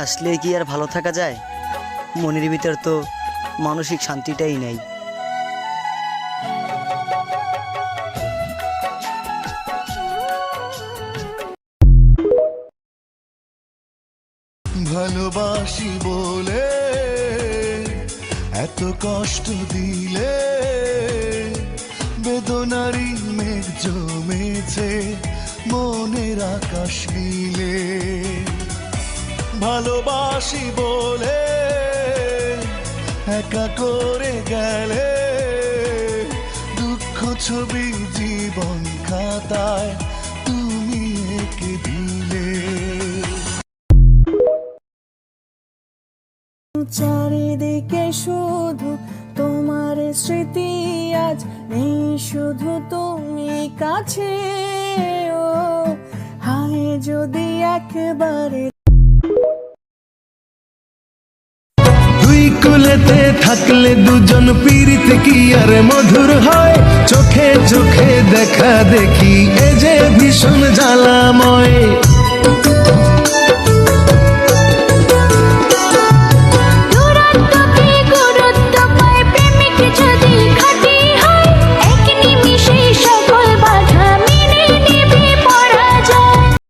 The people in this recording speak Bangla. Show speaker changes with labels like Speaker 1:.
Speaker 1: হাসলে কি আর ভালো থাকা যায়? মনের ভিতর তো মানসিক শান্তিটাই নেই।
Speaker 2: ভালোবাসি বলে, এত কষ্ট দিলে বেদনারি মেঘ জমেছে মনের আকাশ নীলে ভালোবাসি বলে, একা করে গেলে দুঃখ ছবি জীবন খাতায় তুমি এঁকে দিলে।
Speaker 3: চারিদিকে শুধু তোমার স্মৃতি আজ নেই, শুধু তুমি কাছে। ও, হায় যদি একবারে
Speaker 2: কুলেতে থাকলে দুজন পীড়িত কি আর মধুর হয়? চোখে চোখে দেখা দেখি, এ যে ভীষণ জ্বালাময়।